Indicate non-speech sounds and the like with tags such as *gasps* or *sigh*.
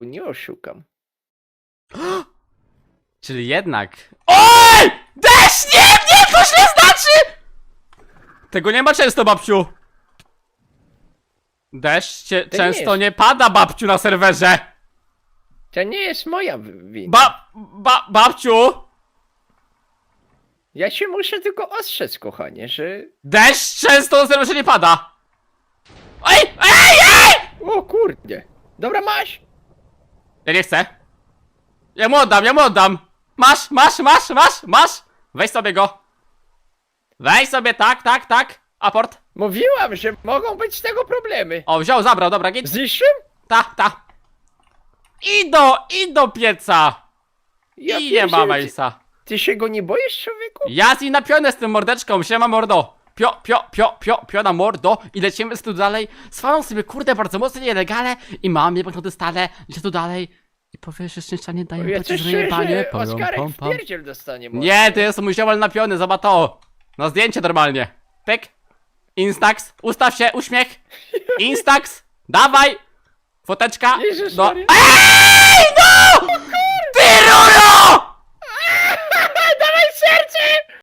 Nie oszukam. *gasps* Czyli jednak. OJ! Deszcz! Nie, nie, to źle znaczy! Tego nie ma często, babciu. Deszcz cie, To nie często jest. nie pada, babciu, na serwerze. To nie jest moja wina. Ba, ba, babciu! Ja się muszę tylko ostrzec, kochanie, że... Deszcz często na serwerze nie pada. Ej, ej, ej! O kurde. Dobra, masz. Ja nie chcę. Ja mu oddam, ja mu oddam. Masz, masz, masz, masz, masz. Weź sobie go. Weź sobie, tak, tak, tak. Aport. Mówiłam, że mogą być z tego problemy. O, wziął, zabrał, dobra, git. Zniszczył? Ta, ta. I do, i do pieca. Ja I nie ma pierdzielę, Majsa. Ty, ty się go nie boisz, człowieku? Ja z nim napiony z tym mordeczką, siema mordo. Pio, pio, pio, pio, pio na mordo i lecimy z tu dalej. Swalam sobie, kurde, bardzo mocno nielegale i mam je banknoty stale, idzie tu dalej. I powiesz, że szczęścia dają Ja za czuję, jebanie. że Pom, Oskarek pom, w pom. pierdziel dostanie mocno. Nie, to jest mój ziomal napiony, zobacz to. Na zdjęcie normalnie. Pyk. Instax, ustaw się, uśmiech. Instax, dawaj. Foteczka. Jezus No. Maria. Eee!